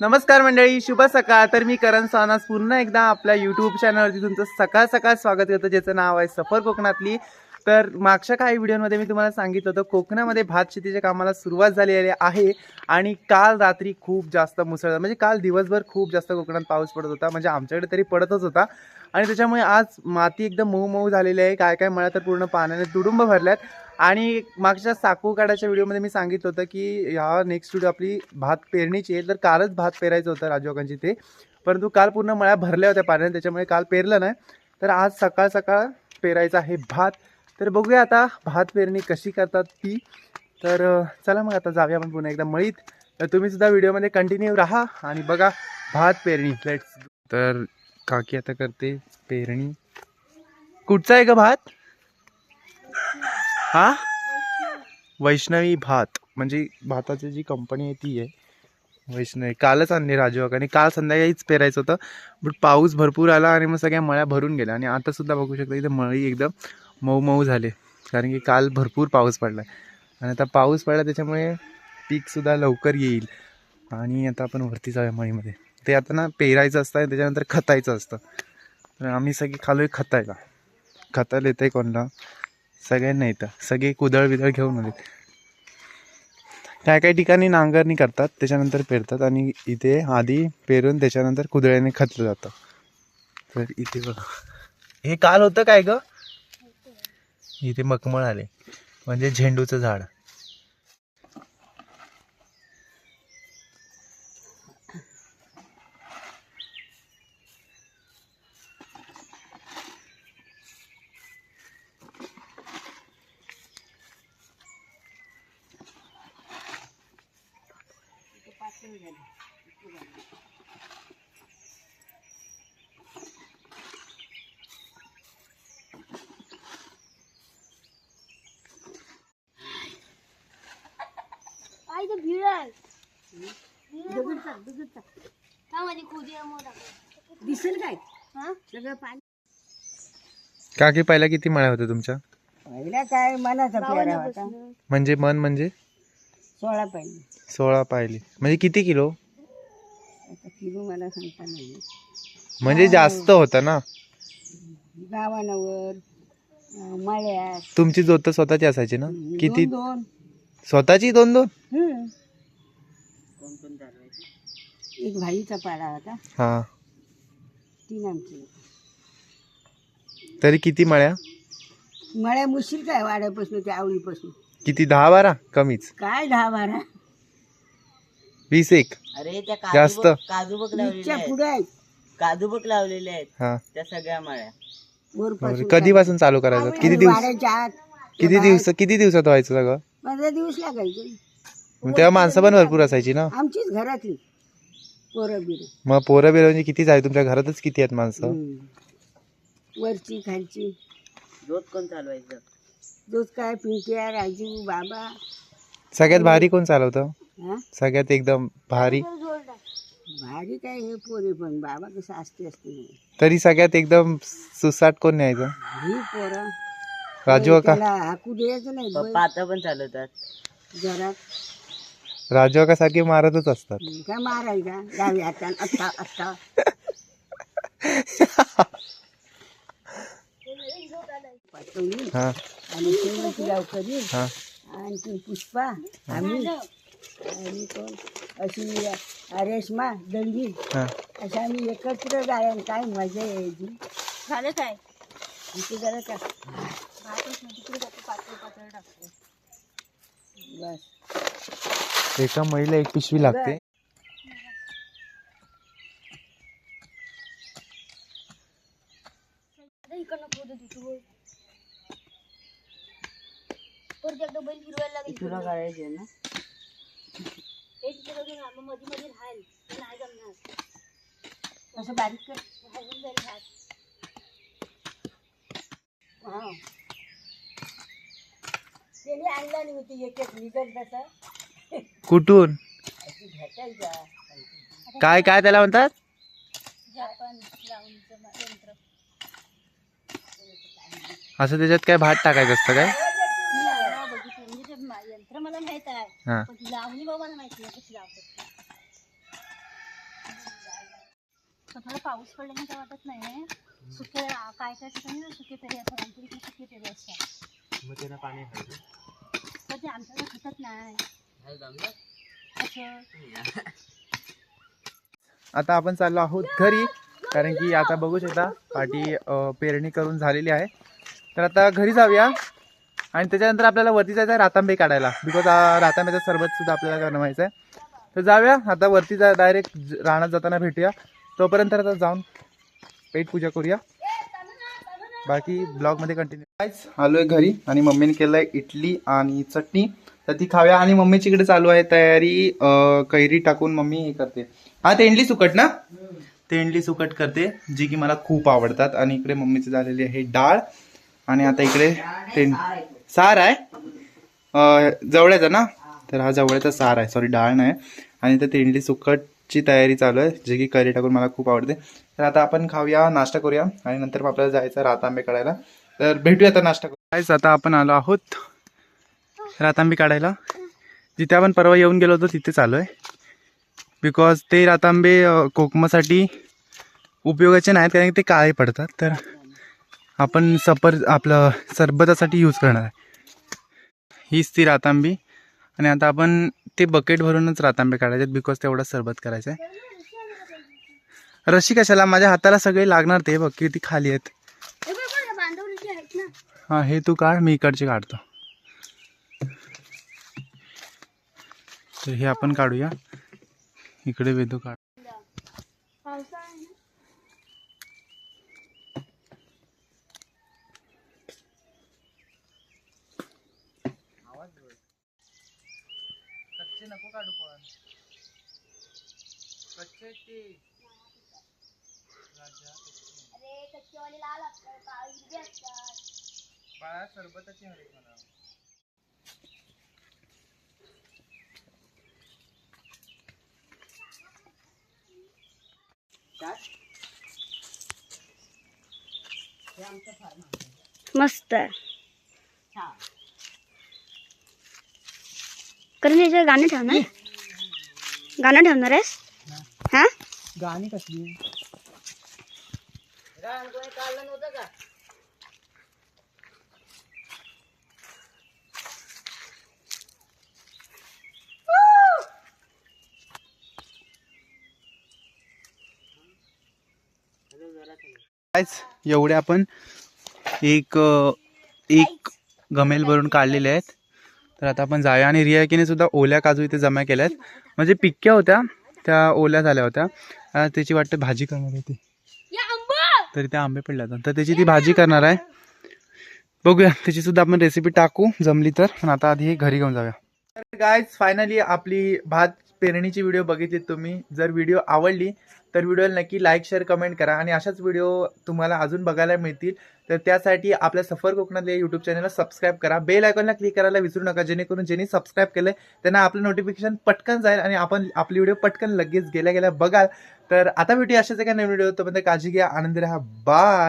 नमस्कार मंडळी शुभ सकाळ. तर मी करण सावनास पुन्हा एकदा आपल्या यूट्यूब चॅनलवरती तुमचं सकाळ सकाळ स्वागत करतो ज्याचं नाव आहे सफर कोकणातली. तर मागच्या काही व्हिडिओमध्ये मी तुम्हाला सांगितलं होतं कोकणामध्ये भात शेतीच्या कामाला सुरुवात झालेली आहे आणि काल रात्री खूप जास्त मुसळधार म्हणजे काल दिवसभर खूप जास्त कोकणात पाऊस पडत होता म्हणजे आमच्याकडे तरी पडतच होता. आणि त्याच्यामुळे आज माती एकदम मऊ मऊ झालेली आहे काय काय मळ्या तर पूर्ण पाण्याने तुडुंब भरल्यात. आणि मागच्या साकू काढायच्या व्हिडिओमध्ये मी सांगितलं होतं की ह्या नेक्स्ट व्हिडिओ आपली भात पेरणीची आहे तर कालच भात पेरायचं होतं राजोकांची ते परंतु काल पूर्ण मळ्या भरल्या होत्या पाण्याने त्याच्यामुळे काल पेरलं नाही. तर आज सकाळ सकाळ पेरायचा आहे भात. तर बघूया आता भात पेरणी कशी करतात ती. तर चला मग आता जाऊया आपण पुन्हा एकदा मळीत. तर तुम्ही सुद्धा व्हिडिओमध्ये कंटिन्यू राहा आणि बघा भात पेरणी. लेट्स तर काकी आता करते पेरणी. कुठचा आहे का भात? हा? वैष्णवी भात. म्हणजे भाताची जी कंपनी आहे ती आहे. वैष्णवी. कालच आणली राजू आणि काल संध्याकाळीच पेरायचं होतं. बट पाऊस भरपूर आला आणि मग सगळ्या मळ्या भरून गेल्या. आणि आता सुद्धा बघू शकता इथे मळी एकदम मऊ मऊ झाले. कारण की काल भरपूर पाऊस पडला. आणि आता पाऊस पडला त्याच्यामुळे पीकसुद्धा लवकर येईल. आणि आता आपण वरती जाऊया मळीमध्ये. ते आता ना पेरायचं असतं आणि त्याच्यानंतर खतायचं असतं. तर आम्ही सगळे खालोय खतायला. खतायला येतं आहे कोणाला? सगळ्यांना येतं. सगळे कुदळ बिदळ घेऊन आले काय काही ठिकाणी नांगरणी करतात त्याच्यानंतर पेरतात आणि इथे आधी पेरून त्याच्यानंतर कुदळ्याने खतलं जातं. तर इथे बघा. हे काल होतं काय गं? इथे मखमळ आले. म्हणजे झेंडूचं झाड. हा माझी खुदी दिसेल काय? हा? सगळं पाणी. काकी पहिला किती मळ्या होत्या तुमच्या? पहिला काय मनाचा पेरा होता. म्हणजे मन म्हणजे? सोळा पाहिजे सोळा पाहिली. म्हणजे किती किलो? आता किलो मला सांगता नाही म्हणजे जास्त होता ना? गावानावर अं, मळ्यात. तुमची जोत स्वतःची असायची ना? किती? दोन दोन. स्वतःची दोन दोन? हम्म. एक भाईचा पाडा होता. हा. तीन आमची. तरी किती मळ्या? मळ्या मुशील काय वाड्यापासून ते आवळीपासून? किती दहा बारा? कमीच. काय दहा बारा? वीस एक. अरे त्या जास्त. काजू बघ- काजू बघ लावलेले वीसच्या आहेत. पुढे आहेत. काजू बघ लावलेले आहेत हा. त्या सगळ्या माळ्या. वरपासून कधीपासून चालू करायचं? किती दिवस? वाड्याच्या आत किती दिवस किती दिवसात व्हायचं सगळं? पंधरा दिवस लागायचे. तेव्हा माणसं पण भरपूर असायची ना. आमचीच घरातली. पोरं बिरं. मग पोरं बिरं म्हणजे किती आहे तुमच्या घरातच किती आहेत माणसं? हम्म. वरची खालची. रोज कोण चालवायचं? दूध काय? पिंट्या राजू बाबा. सगळ्यात भारी कोण चालवतं? हा? सगळ्यात एकदम भारी? भारी काय हे पोरे पण? बाबा कसं असते असते. तरी सगळ्यात एकदम सुसाट कोण न्यायचं? ही पोरं. राजू का त्याला हाकू द्यायचं नाही पप्पा आता पण चालवतात. घरात. राजू का सारखे मारतच असतात. काय मारायचा? डावी हातान अत्ता अत्ता पाठवली हा. आणि ती गावकरी हा. आणि ती पुष्पा आम्ही. आणि कोण? अशी रेशमा दंडी हा. अशा आम्ही एकत्र गायन काय मजा यायची. झालं काय? इथे जरा का? बस. एका महिला एक पिशवी लागते. तुला. करायचे ना? हे तिथे बघून मग मध्ये मध्ये राहील नाही जमणार. असं बारीक कर. भाजून जाईल भात हा त्याने आणला नाही होती एक एक लिटर तसा कुठून? काय काय त्याला म्हणतात? जापान लावणीचं यंत्र असं त्याच्यात काय भात टाकायचं असतं काय? यंत्र मला माहीत आहे पण ती लावणी बाबाला माहिती नाही कशी लावतात तर थोडा पाऊस पडला की काय वाटत नाही सुके काय काय ठिकाणी ना सुके पेरे असतात आमच्या इकडे सुके पेरे असतात. मग त्यांना पाणी तर ते आमच्याकडे खतत नाही. आता आपण चाललो आहोत घरी कारण की आता बघू शकता पाठी पेरणी करून झालेली आहे. तर आता घरी जाऊया. आणि त्याच्यानंतर आपल्याला वरती जायचं आहे रातांबे काढायला. बिकॉज रातांब्याचा सरबत सुद्धा आपल्याला बनवायचं आहे. तर जाऊया. आता वरती जा डायरेक्ट राहण्यात जाताना भेटूया. तोपर्यंत आता जाऊन पेट पूजा करूया. बाकी ब्लॉगमध्ये कंटिन्यू कायच आलो आहे घरी आणि मम्मीने केलं आहे इडली आणि चटणी. तर ती खाऊया. आणि मम्मीची इकडे चालू आहे तयारी. कैरी टाकून मम्मी हे करते. हा तेंडली सुकट ना? तेंडली सुकट करते जी की मला खूप आवडतात. आणि इकडे मम्मीची झालेली आहे डाळ. आणि आता इकडे तेंड सार आहे. अ, जवळ्याचा ना? तर हा जवळचा सार आहे. सॉरी डाळ नाही. आणि तर तेंडली सुकटची तयारी चालू आहे जे की कैरी टाकून मला खूप आवडते. तर आता आपण खाऊया नाश्ता करूया. आणि नंतर आपल्याला जायचं रातांबे काढायला. तर भेटूया आता नाश्ता करू. आता आपण आलो आहोत रातांबे काढायला. जिथे आपण परवा येऊन गेलो होतो तिथे चालू आहे बिकॉज ते रातांबे कोकमासाठी उपयोगाचे नाहीत कारण की ते काळे पडतात. तर आपण सपर आपलं सरबतासाठी यूज करणार आहे. हीच ती रातांबी. आणि आता आपण ते बकेट भरूनच रातांबे काढायचे आहेत बिकॉज तेवढं सरबत करायचं आहे रशी कशाला? माझ्या हाताला सगळे लागणार ते बघ किती खाली आहेत. हां हे तू काढ मी इकडचे काढतो. तर हे आपण काढूया. इकडे वेदू काढ. पावसाळा आहे ना कच्चे नको काढू पण कच्चे ते अरे कच्चेवाले लाल असतात काळी हिरवी असतात. बाळा सरबताची हवे मला मस्त कारण याच्यावर गाणं ठेवणार? गाणं ठेवणार आहेस? हा. गाणी कसली? कायच एवढे आपण एक एक गमेल भरून काढलेले आहेत. तर आता आपण जाऊया आणि रियाकीने सुद्धा ओल्या काजू इथे जमा केल्या आहेत म्हणजे पिक्क्या होत्या त्या ओल्या झाल्या होत्या. त्याची वाटतं भाजी करणार होती तरी त्या आंबे पडले आता तर त्याची ती भाजी करणार आहे. बघूया त्याची सुद्धा आपण रेसिपी टाकू जमली तर. पण आता आधी हे घरी घेऊन जाऊया. तर गायज फायनली आपली भात पेरणीची व्हिडिओ बघितली तुम्ही. जर व्हिडिओ आवडली तर व्हिडिओला नक्की लाईक शेअर कमेंट करा आणि अशाच व्हिडिओ तुम्हाला अजून बघायला मिळतील. तर त्यासाठी आपल्या सफर कोकणातल्या यूट्यूब चॅनलला सबस्क्राईब करा. बेल आयकॉनला क्लिक करायला विसरू नका. जेणेकरून ज्यांनी सबस्क्राईब केलं त्यांना आपलं नोटिफिकेशन पटकन जाईल आणि आपण आपली व्हिडिओ पटकन लगेच गेल्या गेल्या बघाल. तर आता भेटूया अशाच एका नवीन व्हिडिओ तोपर्यंत काळजी घ्या. आनंद राहा. बाय